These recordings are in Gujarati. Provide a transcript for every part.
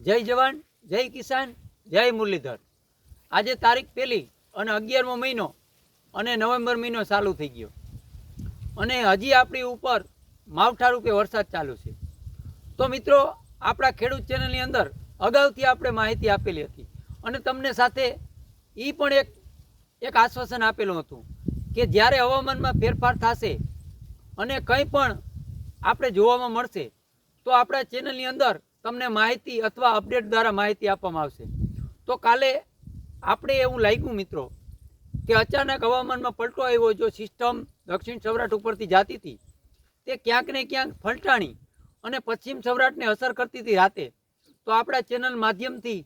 જય જવાન, જય કિસાન, જય મુરલીધર. આજે તારીખ પહેલી અને અગિયારમો મહિનો અને નવેમ્બર મહિનો ચાલુ થઈ ગયો. અને હજી આપણી ઉપર માવઠા રૂપે વરસાદ ચાલુ છે. તો મિત્રો, આપણા ખેડૂત ચેનલની અંદર અગાઉથી આપણે માહિતી આપેલી હતી. અને તમને સાથે એ પણ એક એક આશ્વાસન આપેલું હતું કે જ્યારે હવામાનમાં ફેરફાર થશે અને કંઈ પણ આપણે જોવામાં મળશે, તો આપણા ચેનલની અંદર તમને માહિતી અથવા અપડેટ દ્વારા માહિતી આપવામાં આવશે. તો કાલે આપણે એવું લાગ્યું મિત્રો કે અચાનક હવામાનમાં પલટો આવ્યો જો સિસ્ટમ દક્ષિણ સૌરાષ્ટ્ર ઉપરથી જાતી હતી, તે ક્યાંક ને ક્યાંક ફલટાણી અને પશ્ચિમ સૌરાષ્ટ્રને અસર કરતી હતી રાતે. તો આપણા ચેનલ માધ્યમથી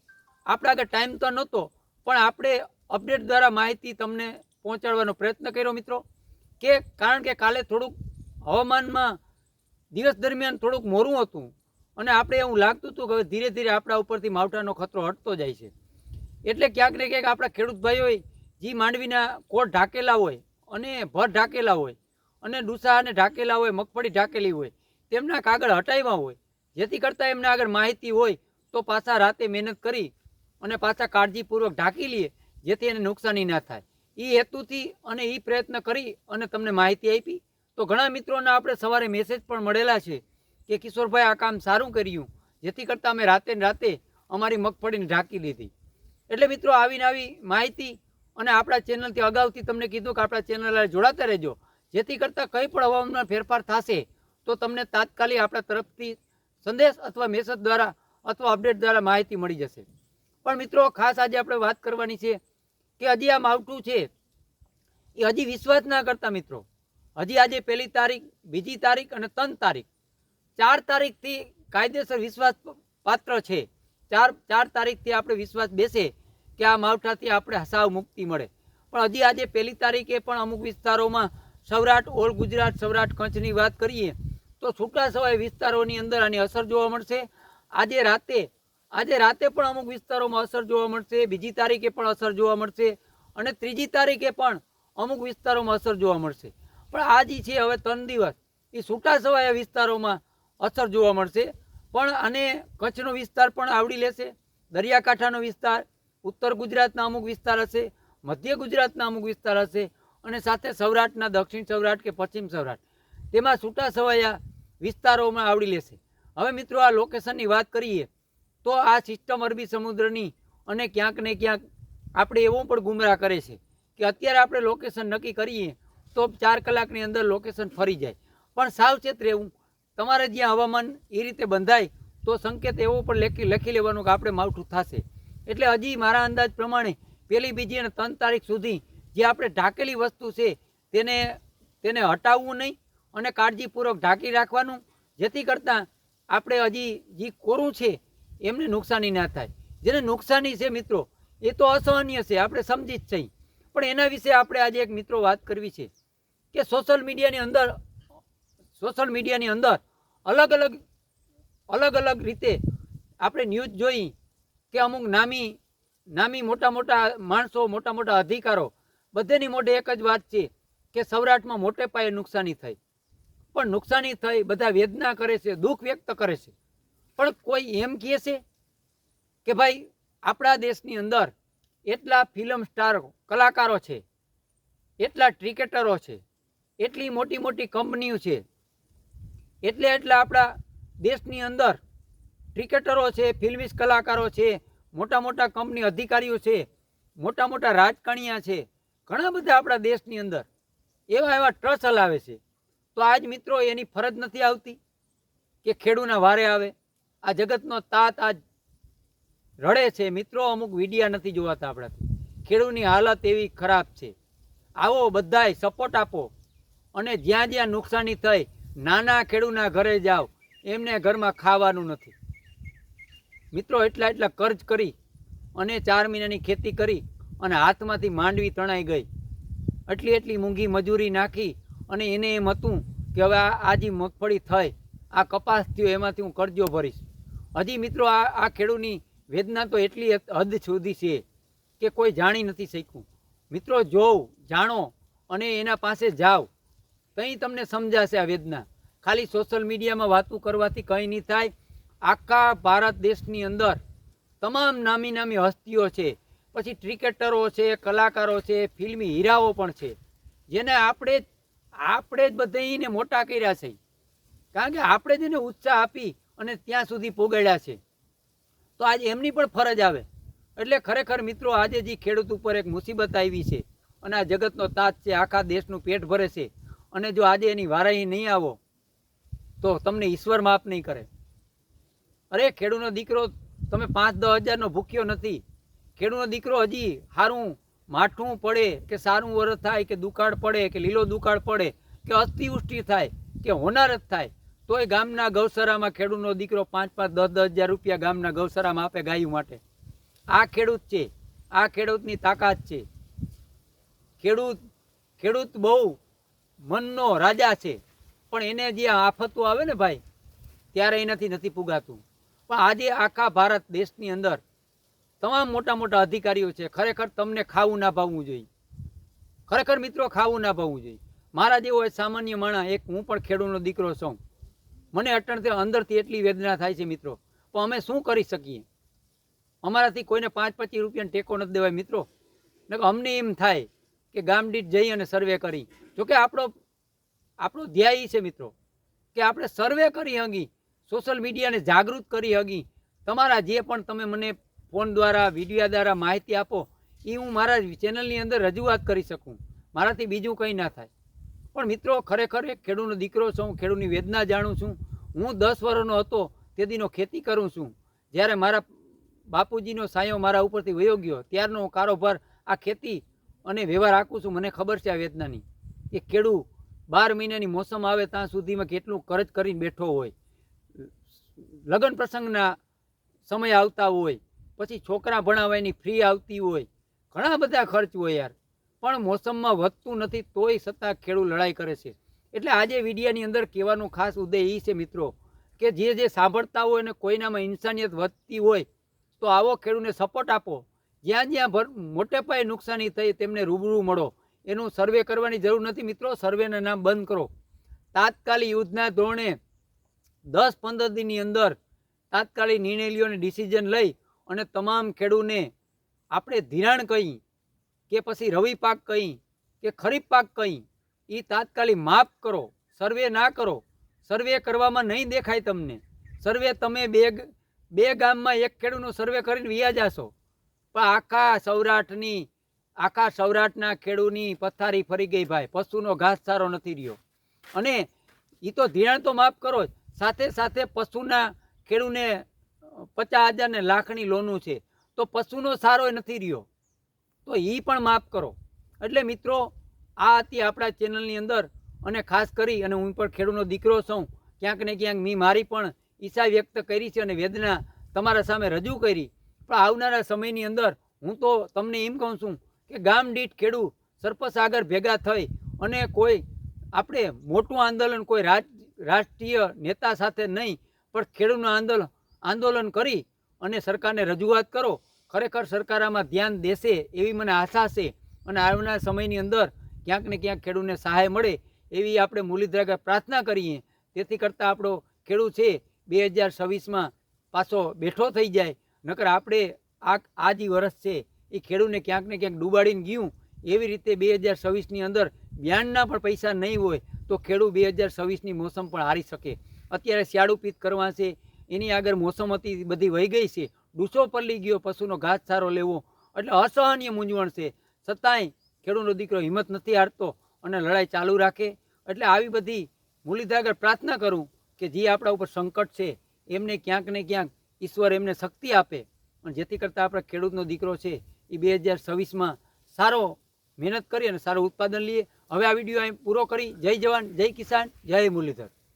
આપણા આગળ ટાઈમ તો નહોતો, પણ આપણે અપડેટ દ્વારા માહિતી તમને પહોંચાડવાનો પ્રયત્ન કર્યો મિત્રો, કે કારણ કે કાલે થોડુંક હવામાનમાં દિવસ દરમિયાન થોડુંક મોરું હતું અને આપણે એવું લાગતું હતું કે ધીરે ધીરે આપણા ઉપરથી માવઠાનો ખતરો હટતો જાય છે. એટલે ક્યાંક ને ક્યાંક આપણા ખેડૂત ભાઈઓએ જે માંડવીના કોટ ઢાકેલા હોય અને ભર ઢાકેલા હોય અને ડુસા અને ઢાકેલા હોય, મગફળી ઢાકેલી હોય, તેમના કાગળ હટાવ્યા હોય, જેથી કરતાં એમને આગળ માહિતી હોય, તો પાછા રાતે મહેનત કરી અને પાછા કાળજીપૂર્વક ઢાંકી લઈએ, જેથી એને નુકસાની ના થાય. એ હેતુથી અને એ પ્રયત્ન કરી અને તમને માહિતી આપી. તો ઘણા મિત્રોના આપણે સવારે મેસેજ પણ મળેલા છે કે કિશોરભાઈ, આ કામ સારું કર્યું. જેથી કરતાં અમે રાતે ને રાતે અમારી મગફળીને ઢાંકી લીધી. એટલે મિત્રો, આવીને આવી માહિતી અને આપણા ચેનલથી અગાઉથી તમને કીધું કે આપણા ચેનલ જોડાતા રહેજો. જેથી કરતાં કંઈ પણ હવામાનમાં ફેરફાર થશે, તો તમને તાત્કાલિક આપણા તરફથી સંદેશ અથવા મેસેજ દ્વારા અથવા અપડેટ દ્વારા માહિતી મળી જશે. પણ મિત્રો, ખાસ આજે આપણે વાત કરવાની છે કે હજી આ માવઠું છે, એ હજી વિશ્વાસ ના કરતા મિત્રો. હજી આજે પહેલી તારીખ, બીજી તારીખ અને ત્રણ તારીખ. ચાર તારીખથી કાયદેસર વિશ્વાસ પાત્ર છે. ચાર ચાર તારીખથી આપણે વિશ્વાસ બેસે કે આ માવઠાથી આપણે સાવ મુક્તિ મળે. પણ હજી આજે પહેલી તારીખે પણ અમુક વિસ્તારોમાં સૌરાષ્ટ્ર ઓલ ગુજરાત સૌરાષ્ટ્ર કચ્છની વાત કરીએ, તો છૂટા સવાય વિસ્તારોની અંદર આની અસર જોવા મળશે. આજે રાતે આજે રાતે પણ અમુક વિસ્તારોમાં અસર જોવા મળશે, બીજી તારીખે પણ અસર જોવા મળશે અને ત્રીજી તારીખે પણ અમુક વિસ્તારોમાં અસર જોવા મળશે. પણ આ જે છે હવે ત્રણ દિવસ, એ છૂટા સવાયા વિસ્તારોમાં અસર જોવા મળશે. પણ આને કચ્છનો વિસ્તાર પણ આવડી લેશે. દરિયાકાંઠાનો વિસ્તાર, ઉત્તર ગુજરાતના અમુક વિસ્તાર હશે, મધ્ય ગુજરાતના અમુક વિસ્તાર હશે, અને સાથે સૌરાષ્ટ્રના દક્ષિણ સૌરાષ્ટ્ર કે પશ્ચિમ સૌરાષ્ટ્ર. તેમાં છૂટા છવાયા વિસ્તારોમાં આવડી લેશે. હવે મિત્રો આ લોકેશનની વાત કરીએ, તો આ સિસ્ટમ અરબી સમુદ્રની અને ક્યાંક ને ક્યાંક આપણે એવો પણ ગુમરાહ કરે છે કે અત્યારે આપણે લોકેશન નક્કી કરીએ તો ચાર કલાકની અંદર લોકેશન ફરી જાય. પણ સાવચેત રહેવું તમારે જ્યાં હવામાન એ રીતે બંધાય, તો સંકેત એવો પણ લખી લખી લેવાનું કે આપણે માવઠું થશે. એટલે હજી મારા અંદાજ પ્રમાણે પહેલી બીજી અને ત્રણ તારીખ સુધી જે આપણે ઢાંકેલી વસ્તુ છે, તેને તેને હટાવવું નહીં અને કાળજીપૂર્વક ઢાંકી રાખવાનું, જેથી કરતાં આપણે હજી જે કોરું છે, એમને નુકસાની ના થાય. જેને નુકસાની છે મિત્રો, એ તો અસહનીય છે, આપણે સમજી જ છીએ પણ એના વિશે આપણે આજે એક મિત્રો વાત કરવી છે કે સોશિયલ મીડિયાની અંદર સોશિયલ મીડિયાની અંદર અલગ અલગ અલગ અલગ રીતે આપણે ન્યૂઝ જોઈ કે અમુક નામી નામી મોટા મોટા માણસો, મોટા મોટા અધિકારો, બધેની મોઢે એક જ વાત છે કે સૌરાષ્ટ્રમાં મોટે પાયે નુકસાની થઈ. પણ નુકસાની થઈ, બધા વેદના કરે છે, દુઃખ વ્યક્ત કરે છે. પણ કોઈ એમ કહે છે કે ભાઈ, આપણા દેશની અંદર એટલા ફિલ્મ સ્ટાર કલાકારો છે, એટલા ક્રિકેટરો છે, એટલી મોટી મોટી કંપનીઓ છે એટલે એટલે આપણા દેશની અંદર ક્રિકેટરો છે ફિલ્મિસ કલાકારો છે, મોટા મોટા કંપની અધિકારીઓ છે, મોટા મોટા રાજકારણીયા છે, ઘણા બધા આપણા દેશની અંદર એવા એવા ટ્રસ્ટ હલાવે છે. તો આજ મિત્રો એની ફરજ નથી આવતી કે ખેડૂના વારે આવે. આ જગતનો તાત આજ રડે છે. મિત્રો, અમુક વિડિયા નથી જોવાતા આપણાથી. ખેડૂની હાલત એવી ખરાબ છે. આવો બધાય સપોર્ટ આપો અને જ્યાં જ્યાં નુકસાની થઈ નાના ખેડૂના ઘરે જાઓ. એમને ઘરમાં ખાવાનું નથી. મિત્રો એટલા એટલા કર્જ કરી અને ચાર મહિનાની ખેતી કરી અને હાથમાંથી માંડવી તણાઈ ગઈ. એટલી એટલી મૂંઘી મજૂરી નાખી અને એને એમ હતું કે હવે આ જે મગફળી થઈ. આ કપાસ થયો, એમાંથી હું કરજો ભરીશ. હજી મિત્રો આ આ ખેડૂની વેદના તો એટલી હદ સુધી છે કે કોઈ જાણી નથી શક્યું. મિત્રો જોવ, જાણો અને એના પાસે જાઓ કંઈ તમને સમજાશે આ વેદના? ખાલી સોશિયલ મીડિયામાં વાતું કરવાથી કંઈ નહીં થાય. આખા ભારત દેશની અંદર તમામ નામી નામી હસ્તીઓ છે. પછી ક્રિકેટરો છે, કલાકારો છે, ફિલ્મી હીરાઓ પણ છે. જેને આપણે આપણે જ બધાને મોટા કર્યા છે. કારણ કે આપણે જ એને ઉત્સાહ આપી અને ત્યાં સુધી પોગાડ્યા છે. તો આજે એમની પણ ફરજ આવે. એટલે ખરેખર મિત્રો, આજે જે ખેડૂત ઉપર એક મુસીબત આવી છે અને આ જગતનો તાજ છે, આખા દેશનું પેટ ભરે છે અને જો આજે એની વારાહી નહીં આવો, તો તમને ઈશ્વર માફ નહીં કરે. અરે, ખેડૂતનો દીકરો, તમે પાંચ દસ હજારનો ભૂખ્યો નથી. ખેડૂતનો દીકરો હજી સારું માઠું પડે કે સારું વરસ થાય કે દુકાળ પડે કે લીલો દુકાળ પડે કે અતિવૃષ્ટિ થાય કે હોનારત થાય, તોય ગામના ગૌસરામાં ખેડૂતનો દીકરો પાંચ પાંચ દસ દસ હજાર રૂપિયા ગામના ગૌસરામાં આપે ગાયું માટે. આ ખેડૂત છે, આ ખેડૂતની તાકાત છે. ખેડૂત ખેડૂત બહુ મનનો રાજા છે. પણ એને જે આફતો આવે ને ભાઈ, ત્યારે એનાથી નથી પુગાતું. પણ આજે આખા ભારત દેશની અંદર તમામ મોટા મોટા અધિકારીઓ છે. ખરેખર તમને ખાવું ના ભાવવું જોઈએ. ખરેખર મિત્રો, ખાવું ના ભાવવું જોઈએ. મારા જેવો સામાન્ય માણસ, એક હું પણ ખેડૂતનો દીકરો છું. મને અટણથી અંદરથી એટલી વેદના થાય છે મિત્રો. પણ અમે શું કરી શકીએ? અમારાથી કોઈને પાંચ પચીસ રૂપિયાનો ટેકો નથી દેવાય મિત્રો. અમને એમ થાય કે ગામ દીઠ જઈ અને સર્વે કરી. જોકે આપણો આપણો ધ્યેય છે મિત્રો, કે આપણે સર્વે કરી હગી સોશિયલ મીડિયાને જાગૃત કરી હગી. તમારા જે પણ તમે મને ફોન દ્વારા વિડીયા દ્વારા માહિતી આપો એ હું મારા ચેનલની અંદર રજૂઆત કરી શકું. મારાથી બીજું કંઈ ના થાય. પણ મિત્રો, ખરેખર એક ખેડૂતનો દીકરો છું ખેડૂતની વેદના જાણું છું. હું દસ વર્ષનો હતો, તેદીનો ખેતી કરું છું. જ્યારે મારા બાપુજીનો સાયો મારા ઉપરથી વયો ગયો, ત્યારનો કારોબાર, આ ખેતી અને વ્યવહાર આખું છું. મને ખબર છે આ વેદનાની. કે ખેડૂત બાર મહિનાની મોસમ આવે ત્યાં સુધીમાં કેટલું કરજ કરીને બેઠો હોય. લગ્ન પ્રસંગના સમય આવતા હોય, પછી છોકરા ભણાવવાની ફ્રી આવતી હોય, ઘણા બધા ખર્ચ હોય યાર. પણ મોસમમાં વધતું નથી તોય છતાં ખેડૂત લડાઈ કરે છે. એટલે આજે વિડીયાની અંદર કહેવાનો ખાસ ઉદ્દેશ એ છે મિત્રો, કે જે જે સાંભળતા હોય ને કોઈનામાં ઇન્સાનિયત વધતી હોય, તો આવો ખેડૂતને સપોર્ટ આપો. જ્યાં જ્યાં મોટે પાયે નુકસાની થઈ તેમને રૂબરૂ મળો. એનું સર્વે કરવાની જરૂર નથી મિત્રો, સર્વેના નામ બંધ કરો. તાત્કાલિક યુદ્ધના ધોરણે દસ પંદર દિનની અંદર તાત્કાલિક નિર્ણય લ્યો અને ડિસિઝન લઈ અને તમામ ખેડૂને આપણે ધિરાણ કહી કે પછી રવિ પાક કહી કે ખરીફ પાક કહી એ તાત્કાલિક માફ કરો, સર્વે ના કરો. સર્વે કરવામાં નહીં દેખાય તમને. સર્વે તમે બે બે ગામમાં એક ખેડૂતનો સર્વે કરીને વ્યા જાશો. પણ આખા સૌરાષ્ટ્રની આખા સૌરાષ્ટ્રના ખેડૂની પથારી ફરી ગઈ ભાઈ. પશુનો ઘાસ સારો નથી રહ્યો. અને એ તો ધિરાણ તો માફ કરો સાથે સાથે પશુના ખેડૂને પચાસ હજારને લાખની લોનું છે. તો પશુનો સારો નથી રહ્યો. તો એ પણ માફ કરો. એટલે મિત્રો, આ હતી આપણા ચેનલની અંદર. અને ખાસ કરી, અને હું પણ ખેડૂતનો દીકરો છું. ક્યાંક ને ક્યાંક મેં મારી પણ ઈચ્છા વ્યક્ત કરી છે અને વેદના તમારા સામે રજૂ કરી. પણ આવનારા સમયની અંદર હું તો તમને એમ કહું છું કે ગામ દીઠ ખેડૂત સરપંચ આગળ ભેગા થઈ અને કોઈ આપણે મોટું આંદોલન કોઈ રાજ, રાષ્ટ્રીય નેતા સાથે નહીં, પણ ખેડૂતનું આંદોલન આંદોલન કરી અને સરકારને રજૂઆત કરો. ખરેખર સરકાર આમાં ધ્યાન દેશે એવી મને આશા છે અને આવનાર સમયની અંદર ક્યાંક ને ક્યાંક ખેડૂતને સહાય મળે એવી આપણે મુરલીધરા પ્રાર્થના કરીએ. તેથી કરતાં આપણો ખેડૂત છે બે હજાર છવ્વીસમાં પાછો બેઠો થઈ જાય. નકર આપણે આ આ વર્ષ છે એ ખેડૂતને ક્યાંક ને ક્યાંક ડૂબાડીને ગયું. એવી રીતે બે હજાર છવ્વીસની અંદર બ્યાણના પણ પૈસા નહીં હોય તો ખેડૂત બે હજાર છવ્વીસની મોસમ પણ હારી શકે. અત્યારે શિયાળુ પિત કરવા છે. એની આગળ મોસમ હતી બધી વહી ગઈ છે. ડૂસો પલ્લી ગયો, પશુનો ઘાસ સારો લેવો. એટલે અસહનીય મૂંઝવણ છે. છતાંય ખેડૂતનો દીકરો હિંમત નથી હારતો અને લડાઈ ચાલુ રાખે. એટલે આવી બધી મુરલીધર પ્રાર્થના કરું કે જે આપણા ઉપર સંકટ છે, એમને ક્યાંક ને ક્યાંક ઈશ્વર એમને શક્તિ આપે. અને જેથી કરતાં આપણા ખેડૂતનો દીકરો છે એ બે હજાર છવ્વીસમાં સારો મહેનત કરી અને સારું ઉત્પાદન લઈએ હવે આ વીડિયો અહીં પૂરો કરી. જય જવાન, જય કિસાન, જય મુરલીધર.